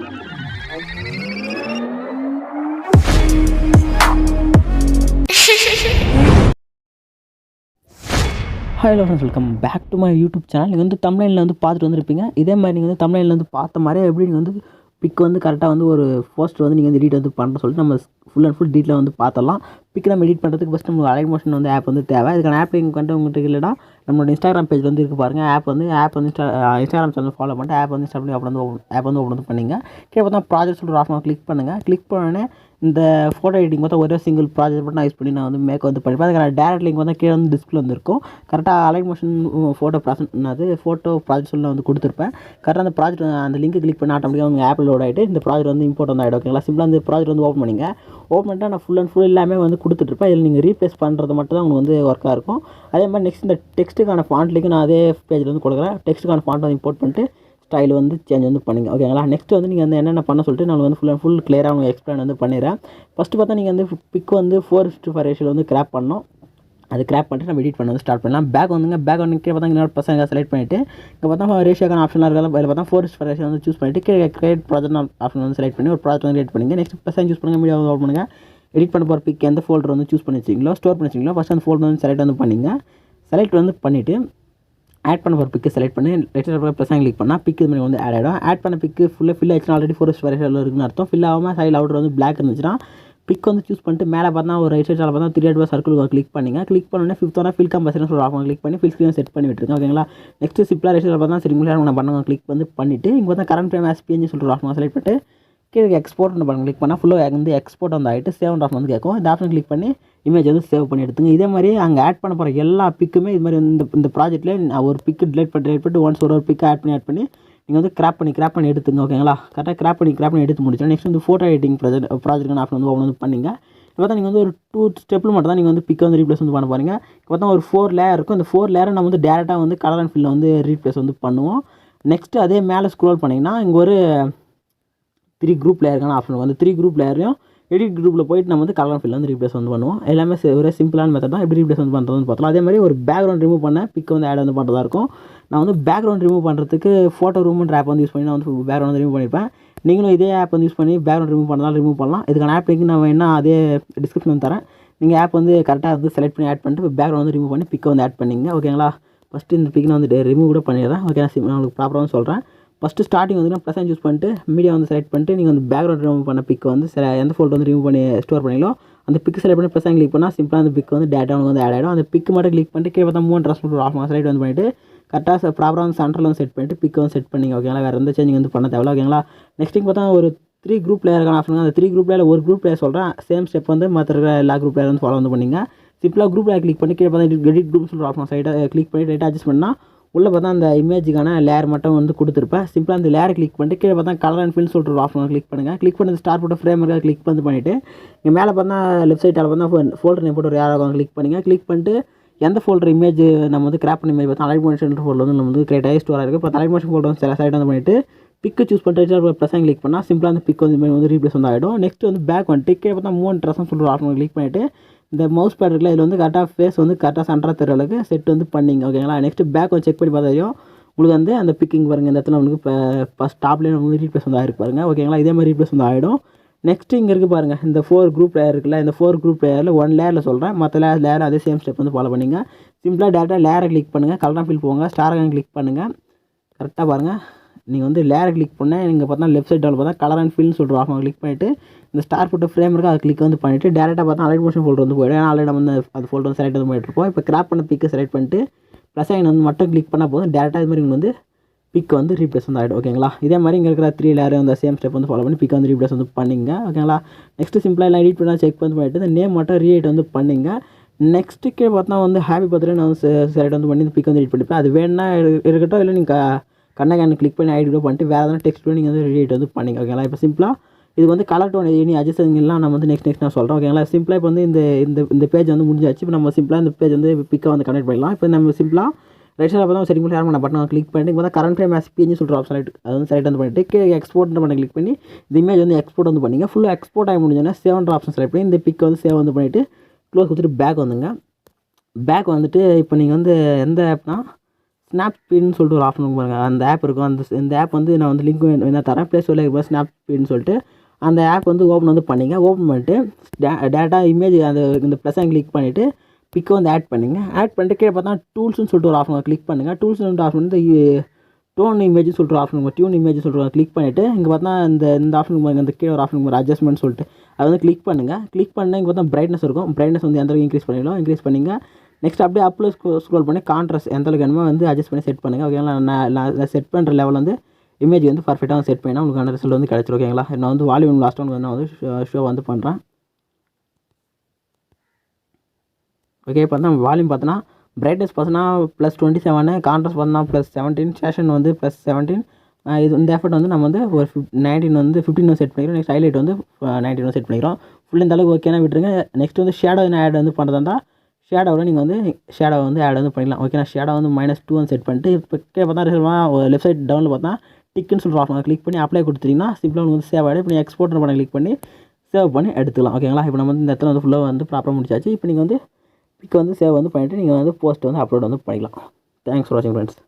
Hello friends welcome back to my YouTube channel நீங்கள் வந்து தமிழ்நிலையில் வந்து பார்த்துட்டு வந்திருப்பீங்க. இதே மாதிரி நீங்கள் வந்து தமிழ்நிலையில் வந்து பார்த்த மாதிரியே எப்படி நீங்கள் வந்து பிக் வந்து கரெக்டாக வந்து ஒரு போஸ்ட் வந்து நீங்கள் வந்து எடிட் வந்து பண்ணுற சொல்லிட்டு நம்ம ஃபுல் அண்ட் ஃபுல் டீட்டெயில் வந்து பார்த்தலாம் பிக் நம்ம எடிட் பண்ணுறதுக்கு ஃபஸ்ட் நம்ம அலைக் மோஷன் வந்து ஆப் வந்து தேவை. இதுக்கான ஆப் லிங்க் வந்துட்டு உங்கள்கிட்ட இல்லைனா நம்மளோட இன்ஸ்டாகிராம் பேஜ் வந்து இருக்குது பாருங்கள் ஆப் வந்து ஆப் வந்து இன்ஸ்டா இன்ஸ்டாகிராம் சேனல் ஃபாலோ பண்ணிட்டு ஆப் வந்து இன்ஸ்டா பண்ணி அப்படி வந்து ஆப் வந்து ஓப்பன் வந்து பண்ணிங்க. கீழே பார்த்தா ப்ராஜெக்ட் சொல்லிட்டு ஆஃப் கிளிக் பண்ணுங்கள் கிளிக் பண்ணோடனே இந்த ஃபோட்டோ எடிட்டிங் பார்த்தா ஒரே சிங்கிள் ப்ராஜெக்ட் மட்டும் நான் யூஸ் பண்ணி நான் வந்து மேக் வந்து பண்ணிப்பேன். அதுக்கான டேரக்ட் லிங்க் வந்து கீழே வந்து டிஸ்பிளே வந்து இருக்கும் கரெக்டாக அலைட் மோஷன் ஃபோட்டோ ப்ராசன் அது ஃபோட்டோ ப்ராஜெக்ட் சொல்லி வந்து கொடுத்துருப்பேன். கரெக்டாக அந்த ப்ராஜெக்ட் அந்த லிங்க் கிளிக் பண்ணி ஆட்டோமேட்டிக்காக உங்கள் ஆப்பில் லோட் ஆகிட்டு இந்த ப்ராஜெக்ட் வந்து இம்போர்ட் வந்து ஆகிடும் ஓகேங்களா சிம்பிளாக இந்த ப்ராஜெக்ட் வந்து ஓப்பன் பண்ணிங்க. ஓப்பன் பண்ணிட்டா நான் ஃபுல் அண்ட் ஃபுல் எல்லாமே வந்து கொடுத்துட்ருப்பேன் இதில் நீங்கள் ரீப்ளேஸ் பண்ணுறது மட்டும் தான் உங்களுக்கு வந்து ஒர்க்காக இருக்கும். அதே மாதிரி நெக்ஸ்ட் இந்த டெக்ஸ்ட்டுக்கான ஃபாண்ட்லேயும் நான் அதே பேஜில் வந்து கொடுக்குறேன். டெக்ஸ்ட்டுக்கான ஃபாண்ட் வந்து இம்போர்ட் பண்ணிட்டு ஸ்டைல் வந்து சேஞ்ச் வந்து பண்ணுங்க. ஓகேங்களா நெக்ஸ்ட் வந்து நீங்கள் வந்து என்னென்ன பண்ண சொல்லிட்டு நான் வந்து ஃபுல் அண்ட் ஃபுல் கிளியராக உங்களுக்கு எக்ஸ்பிளைன் வந்து பண்ணிடுறேன். ஃபஸ்ட்டு பார்த்தா நீங்கள் வந்து பிக் வந்து ஃபோர் ஃபிஃப்டி ஃபைவ் ரேஷியில் வந்து கிராப் பண்ணோம் அது கிராப் பண்ணிட்டு நம்ம எடிட் பண்ண வந்து ஸ்டார்ட் பண்ணலாம். பேக் வந்துங்க பேக் வந்து கீழே பார்த்தா இன்னொரு பசங்க செலக்ட் பண்ணிவிட்டு இங்கே பார்த்தா ரேஷியோக்கான ஆப்ஷனாக இருக்கலாம் அதில் பார்த்தா ஃபோர் ஃபைவ் ரேஷியோ வந்து சூஸ் பண்ணிவிட்டு கீழே கிரியேட் ப்ராஜெக்ட் ஆப்ஷன் வந்து செலக்ட் பண்ணி ஒரு ப்ராஜெக்ட் வந்து கிரியேட் பண்ணுங்க. நெக்ஸ்ட் பசங்க சூஸ் பண்ணுங்கள் மீடியா வந்து ஓப்பன் பண்ணுங்கள் எடிட் பண்ண போகிற பிக் எந்த ஃபோல்டர் வந்து சூஸ் பண்ணி வச்சிங்களோ ஸ்டோர் பண்ணி வச்சிங்களோ ஃபஸ்ட் அந்த ஃபோல்டர் வந்து செலக்ட் வந்து பண்ணிங்க. செலக்ட் வந்து பண்ணிவிட்டு ஆட் பண்ண போகிற பிக்கு செலக்ட் பண்ணி. லெட்டர் ப்ளஸ் கிளிக் பண்ணால் பிக் இது மாதிரி வந்து ஆட் ஆகிடும் ஆட் பண்ண பிக்கு ஃபுல்லாக ஃபில் ஆச்சுன்னா ஆல்ரெடி ஃபோரஸ்ட் வரையில் இருக்குன்னு அர்த்தம். ஃபில் ஆகாமல் சைடில் அவுட்டர் வந்து பிளாக் இருந்துச்சுன்னா பிக் வந்து சூஸ் பண்ணிட்டு மேலே பார்த்தா ஒரு ரைட் சைடில் பார்த்தா த்ரீ அட்வா சர்க்கிள் கிளிக் பண்ணிங்க. கிளிக் பண்ணோடனே ஃபிஃப்த் ஃபில் கம்பல்சரி சொல்லுவாங்க. ஆஃப் கிளிக் பண்ணி ஃபில் ஸ்க்ரீன் செட் பண்ணி விட்டுருங்க. ஓகேங்களா நெக்ஸ்ட் சிம்பிளாக ரைட் சைடில் பார்த்தா சரி முன்னாடி நான் பண்ண கிளிக் வந்து பண்ணிவிட்டு இங்கே பார்த்தா கரண்ட் ஃப்ரேம் எஸ்பிஎன்ஜி சொல்லிட்டு ஆஃப் செலக்ட் பண்ணிட்டு கீழே எக்ஸ்போர்ட் பண்ண கிளிக் பண்ணால் ஃபுல்லாக வந்து எக்ஸ்போர்ட் வந்து ஆகிட்டு சேவ் ஆஃப் வந்து கேட்கும். இந்த ஆப்ஷன் கிளிக் பண்ணி இமேஜ் வந்து சேவ் பண்ணி எடுத்துங்க. இதே மாதிரி அங்கே ஆட் பண்ண போகிற எல்லா பிக்குமே இது மாதிரி இந்த இந்த ப்ராஜெக்ட்டில் நான் ஒரு பிக்கு டிலேட் பண்ணி டிலேட் பண்ணிட்டு ஒன்ஸ் ஒரு ஒரு பிக்கு ஆட் பண்ணி ஆட் பண்ணி நீங்கள் வந்து கிராப் பண்ணி கிராப் பண்ணி எடுத்துங்க ஓகேங்களா கரெக்டாக கிராப் பண்ணி கிராப் பண்ணி எடுத்து முடிச்சோம் நெக்ஸ்ட் வந்து ஃபோட்டோ எடிட்டிங் ப்ராஜெக்ட் ப்ராஜெக்ட்னு ஆப்ஷன் வந்து ஓப்பன் வந்து பண்ணிங்க. இப்போ பார்த்தா நீங்கள் வந்து ஒரு டூ ஸ்டெப்பில் மட்டும் தான் நீங்கள் வந்து பிக்கை வந்து ரீப்ளேஸ் வந்து பண்ண போகிறீங்க இப்போ பார்த்தா ஒரு ஃபோர் லேயர் இருக்கும். அந்த ஃபோர் லேயரை நம்ம வந்து டேரெக்டாக வந்து கலர் அண்ட் ஃபில்லில் வந்து ரீப்ளேஸ் வந்து பண்ணுவோம். நெக்ஸ்ட்டு அதே மேலே ஸ்க்ரோல் பண்ணிங்கன்னா இங்கே ஒரு த்ரீ குரூப் லேயருக்கான ஆப்ஷன் வந்து த்ரீ குரூப் லேயரையும் எடிட் குரூப்பில் போயிட்டு நம்ம வந்து கலர் ஃபில் வந்து ரீப்ளேஸ் வந்து பண்ணுவோம். எல்லாமே ஒரே சிம்பிளான மெத்தட் தான் எப்படி ரீப்ளேஸ் வந்து பண்ணுறதுன்னு பார்த்தோம் அதே மாதிரி ஒரு பேக்ரவுண்ட் ரிமூவ் பண்ண பிக் வந்து ஆட் வந்து பண்ணுறதா இருக்கும். நான் வந்து பேக்ரவுண்ட் ரிமூவ் பண்ணுறதுக்கு ஃபோட்டோ ரூம்ன்ற ஆப் வந்து யூஸ் பண்ணி நான் வந்து பேக்ரவுண்ட் வந்து ரிமூவ் பண்ணியிருப்பேன் நீங்களும் இதே ஆப் வந்து யூஸ் பண்ணி பேக்ரவுண்ட் ரிமூவ் பண்ணலாம் ரிமூவ் பண்ணலாம். இதுக்கான ஆப் லிங்க் நான் என்ன அதே டிஸ்கிரிப்ஷன் வந்து தரேன். நீங்கள் ஆப் வந்து கரெக்டாக வந்து செலக்ட் பண்ணி ஆட் பண்ணிட்டு பேக்ரவுண்ட் வந்து ரிமூவ் பண்ணி பிக்கை வந்து ஆட் பண்ணிங்க ஓகேங்களா ஃபஸ்ட்டு இந்த பிக் வந்து ரிமூவ் கூட பண்ணிடுறேன். ஓகே நான் உங்களுக்கு ப்ராப்பராக சொல்கிறேன் ஃபஸ்ட்டு ஸ்டார்டிங் வந்து ப்ளஸ் யூஸ் பண்ணிட்டு மீடியா வந்து செலக்ட் பண்ணிட்டு நீங்கள் வந்து பேக்ரவுண்ட் ரிமூவ் பண்ண பிக் வந்து சில எந்த ஃபோல்டர் வந்து ரிமூவ் பண்ணி ஸ்டோர் பண்ணீங்களோ அந்த பிக் செலக்ட் பண்ணி ப்ளஸ் கிளிக் பண்ணால் சிம்பிளாக அந்த பிக் வந்து டேட்டா வந்து ஆட் ஆகிடும் அந்த பிக் மட்டும் கிளிக் பண்ணிட்டு கீழே பார்த்தா மூணு ட்ரெஸ் ஆஃப் செலக்ட் வந்து பண்ணிட்டு கரெக்டாக ப்ராப்பராக வந்து சென்டரில் வந்து செட் பண்ணிட்டு பிக் வந்து செட் பண்ணிங்க ஓகேங்களா வேறு எந்த சேஞ்சிங் வந்து பண்ண தேவை ஓகேங்களா நெக்ஸ்ட் பார்த்தா ஒரு த்ரீ குரூப் பிளேயருக்கான ஆப்ஷன் அந்த த்ரீ குரூப் பிளேயர் ஒரு குரூப் பிளேயர் சொல்கிறேன் சேம் ஸ்டெப் வந்து மற்ற இருக்கிற எல்லா குரூப் பிளேயர் வந்து ஃபாலோ வந்து பண்ணிங்க. சிம்பிளாக குரூப் லேயர் கிளிக் பண்ணி கீழே பார்த்தா எடிட் குரூப் சொல்கிற ஆப்ஷன் சைட்டாக கிளிக் பண்ணி ரைட்டாக அட்ஜஸ்ட் பண்ணால் உள்ளே பார்த்தா அந்த இமேஜுக்கான லேயர் மட்டும் வந்து கொடுத்துருப்பேன் சிம்பிளாக அந்த லேயர் கிளிக் பண்ணிட்டு கீழே பார்த்தா கலர் அண்ட் ஃபில் சொல்லிட்டு ஒரு ஆப்ஷன் கிளிக் பண்ணுங்கள் கிளிக் பண்ணி ஸ்டார் போட்டு ஃப்ரேம் இருக்கா கிளிக் வந்து பண்ணிவிட்டு இங்கே மேலே பார்த்தா லெஃப்ட் சைடில் பார்த்தா ஃபோல்டர் நேம் போட்டு ஒரு யாராவது கிளிக் பண்ணுங்கள் கிளிக் பண்ணிட்டு எந்த ஃபோல்டர் இமேஜ் நம்ம வந்து கிராப் பண்ணி இமேஜ் பார்த்தா அலைட் மோஷன் ஃபோல்டர் வந்து நம்ம வந்து கிரியேட் ஆகி ஸ்டோர் ஆகிருக்கு இப்போ அலைட் மோஷன் ஃபோல்டர் வந்து சில சைட் வந்து பண்ணிவிட்டு பிக்கு சூஸ் பண்ணிட்டு ப்ளஸ் கிளிக் பண்ணால் சிம்பிளாக அந்த பிக் வந்து வந்து ரீப்ளேஸ் வந்து ஆகிடும் நெக்ஸ்ட் வந்து பேக் வந்துட்டு கீழே பார்த்தா மூணு ட்ரெஸ்ஸும் சொல்லிட்டு ஆப்ஷன் கிளிக் பண்ணிவிட்டு இந்த மவுஸ் பேட் இருக்குல்ல இதில் வந்து கரெக்டாக ஃபேஸ் வந்து கரெக்டாக சென்டராக தெரிய அளவுக்கு செட் வந்து பண்ணிங்க ஓகேங்களா நெக்ஸ்ட் பேக் வந்து செக் பண்ணி பார்த்தா உங்களுக்கு வந்து அந்த பிக்கிங் பாருங்கள் இந்த இடத்துல உங்களுக்கு இப்போ ஃபஸ்ட் டாப்லேயே உங்களுக்கு ரீப்ளேஸ் வந்து ஆகிருக்கு பாருங்கள் ஓகேங்களா இதே மாதிரி ரீப்ளேஸ் வந்து ஆகிடும் நெக்ஸ்ட் இங்கே இருக்குது பாருங்கள் இந்த ஃபோர் குரூப் லேயர் இருக்குல்ல இந்த ஃபோர் குரூப் லேயரில் ஒன் லேயரில் சொல்கிறேன் மற்ற லேயர் லேயர் அதே சேம் ஸ்டெப் வந்து ஃபாலோ பண்ணிங்க. சிம்பிளாக டேரெக்டாக லேயரை கிளிக் பண்ணுங்கள் கலராக ஃபில் போங்க ஸ்டாராக கிளிக் பண்ணுங்கள் கரெக்டாக பாருங்கள் நீங்கள் வந்து லேயர் கிளிக் பண்ண நீங்கள் பார்த்தா லெஃப்ட் சைடில் பார்த்தா கலர் அண்ட் ஃபில்னு சொல்லிட்டு ஆஃப் கிளிக் பண்ணிவிட்டு இந்த ஸ்டார் போட்ட ஃப்ரேம் இருக்கா அதை கிளிக் வந்து பண்ணிவிட்டு டேரெக்டாக பார்த்தா அலைட் மோஷன் ஃபோல்டர் வந்து போயிடும். ஏன்னா ஆல்ரெடி வந்து அது ஃபோல்டர் வந்து செலக்ட் வந்து பண்ணிட்டு இப்போ கிராப் பண்ண பிக்கை செலக்ட் பண்ணிட்டு ப்ளஸ் ஐன் வந்து மட்டும் கிளிக் பண்ணால் போதும். டேரெக்டாக இது மாதிரி இங்கே வந்து பிக் வந்து ரீப்ளேஸ் வந்து ஆகிடும் ஓகேங்களா இதே மாதிரி இங்கே இருக்கிற த்ரீ லேயர் அந்த சேம் ஸ்டெப் வந்து ஃபாலோ பண்ணி பிக் வந்து ரீப்ளேஸ் வந்து பண்ணிங்க. ஓகேங்களா நெக்ஸ்ட்டு சிம்பிளாக எல்லாம் எடிட் பண்ணால் செக் பண்ணி பண்ணிட்டு இந்த நேம் மட்டும் ரீஎட் வந்து பண்ணிங்க. நெக்ஸ்ட்டு கீழே பார்த்தா வந்து ஹாப்பி பர்த்டே நான் வந்து செலக்ட் வந்து பண்ணி இந்த பிக் வந்து எடிட் பண்ணிப்பேன். அது வேணா இருக்கட்டும் இல்லை நீங்கள் கண்ணை கிளிக் பண்ணி ஐடி கூட பண்ணிட்டு வேறு எதனா டெக்ஸ்ட் நீங்கள் வந்து ரெடி வந்து பண்ணிங்க ஓகேங்களா இப்போ சிம்பிளாக இது வந்து கலர் டோன் எனி அட்ஜஸ்டிங்லாம் நம்ம வந்து நெக்ஸ்ட் நெக்ஸ்ட் நான் சொல்கிறேன் ஓகேங்களா சிம்பிளாக இப்போ வந்து இந்த இந்த இந்த பேஜ் வந்து முடிஞ்சாச்சு. இப்போ நம்ம சிம்பிளாக இந்த பேஜ் வந்து பிக்காக வந்து கனெக்ட் பண்ணலாம் இப்போ நம்ம சிம்பிளாக ரைட் சைடில் பார்த்தா சரி ஷேர் பண்ண பட்டன் கிளிக் பண்ணிட்டு இப்போ கரண்ட் ஃப்ரேம் எஸ்பின்னு சொல்கிற ஆப்ஷன் செலக்ட் அது வந்து செலக்ட் வந்து பண்ணிட்டு எக்ஸ்போர்ட் பண்ண கிளிக் பண்ணி இந்த இமேஜ் வந்து எக்ஸ்போர்ட் வந்து பண்ணிங்க. ஃபுல்லாக எக்ஸ்போர்ட் ஆகி முடிஞ்சோன்னா சேவன்ற ஆப்ஷன் செலக்ட் பண்ணி இந்த பிக் வந்து சேவ் வந்து பண்ணிவிட்டு க்ளோஸ் கொடுத்துட்டு பேக் வந்துங்க. பேக் வந்துட்டு இப்போ நீங்கள் வந்து எந்த ஆப்னா ஸ்னாப்பீட்னு சொல்லிட்டு ஒரு ஆப்ஷன் பாருங்கள் அந்த ஆப் இருக்கும். அந்த இந்த ஆப் வந்து நான் வந்து லிங்க் என்ன தரேன். ப்ளே ஸ்டோரில் இருப்பேன் ஸ்னாப்பீட்னு சொல்லிட்டு அந்த ஆப் வந்து ஓப்பன் வந்து பண்ணிங்க. ஓப்பன் பண்ணிட்டு டேட்டா இமேஜ் அந்த இந்த ப்ளஸ்ஸை கிளிக் பண்ணிவிட்டு பிக்கை வந்து ஆட் பண்ணுங்கள் ஆட் பண்ணிட்டு கீழே பார்த்தா டூல்ஸ்னு சொல்லிட்டு ஒரு ஆப்ஷன் கிளிக் பண்ணுங்கள் டூல்ஸ் சொல்லிட்டு ஆப்ஷன் வந்து டோன் இமேஜ் சொல்லிட்டு ஒரு ஆப்ஷன் டியூன் இமேஜ் சொல்லிட்டு கிளிக் பண்ணிவிட்டு இங்கே பார்த்தா இந்த இந்த ஆப்ஷன் பாருங்க. இந்த கீழே ஒரு ஆப்ஷன் பாருங்க. அட்ஜஸ்ட்மெண்ட் சொல்லிட்டு. அதை வந்து கிளிக் பண்ணுங்கள் கிளிக் பண்ணால் இங்கே பார்த்தா பிரைட்னஸ் இருக்கும். பிரைட்னஸ் வந்து எந்த அளவுக்கு இன்க்ரீஸ் பண்ணிடலாம் இன்க்ரீஸ் பண்ணிங்க. நெக்ஸ்ட் அப்படியே அப்ளை ஸ்க்ரோல் பண்ணி கான்ட்ராஸ்ட் எந்த அளவுக்கு வேணுமோ வந்து அட்ஜஸ்ட் பண்ணி செட் பண்ணுங்கள் ஓகேங்களா நான் நான் செட் பண்ணுற லெவல் வந்து இமேஜ் வந்து பர்ஃபெக்டாக செட் பண்ணினா உங்களுக்கு ரிசல்ட் வந்து கிடச்சிரும். ஓகேங்களா நான் வந்து வால்யூம் லாஸ்ட் ஒன் நான் வந்து ஷோ வந்து பண்ணுறேன் ஓகே பார்த்தா வால்யூம் பார்த்தோன்னா பிரைட்னஸ் பார்த்தோன்னா ப்ளஸ் டுவெண்ட்டி செவனு கான்ட்ராஸ்ட் பார்த்தோன்னா ப்ளஸ் செவன்டீன் சேஷன் வந்து ப்ளஸ் செவன்டீன் இது இந்த எஃபர்ட் வந்து நம்ம வந்து ஒரு நைன்டீன் வந்து ஃபிஃப்டின் செட் பண்ணிக்கிறோம். நெக்ஸ்ட் ஹைலைட் வந்து நைன்டீன் செட் பண்ணிக்கிறோம். ஃபுல் இந்த அளவுக்கு ஓகேனா விட்டுருங்க. நெக்ஸ்ட் வந்து ஷேடோ என்ன ஆட் வந்து பண்ணுறதா இருந்தால் ஷேடோவில் நீங்கள் வந்து ஷேடோ வந்து ஆட் வந்து பண்ணிக்கலாம் ஓகேனா ஷேடோ வந்து மைனஸ் டூ வந்து செட் பண்ணிட்டு இப்போ கீழே பார்த்தா லெஃப்ட் சைட் டவுனில் பார்த்தா டிக்குன்னு சொல்லி ஆப்ஷன் கிளிக் பண்ணி அப்ளை கொடுத்துட்டிங்கன்னா சிம்பிளாக உங்களுக்கு வந்து சேவ் ஆகிடும் இப்போ நீங்கள் எக்ஸ்போர்ட் பண்ண கிளிக் பண்ணி சேவ் பண்ணி எடுத்துக்கலாம். ஓகேங்களா இப்போ நம்ம வந்து இந்த இடத்துல வந்து ஃபுல்லாக வந்து ப்ராப்பராக முடிச்சாச்சு. இப்போ நீங்கள் வந்து பிக் வந்து சேவ் வந்து பண்ணிவிட்டு நீங்கள் வந்து போஸ்ட் வந்து அப்லோட் வந்து பண்ணிக்கலாம். தேங்க்ஸ் ஃபார் வாட்சிங் ஃப்ரெண்ட்ஸ்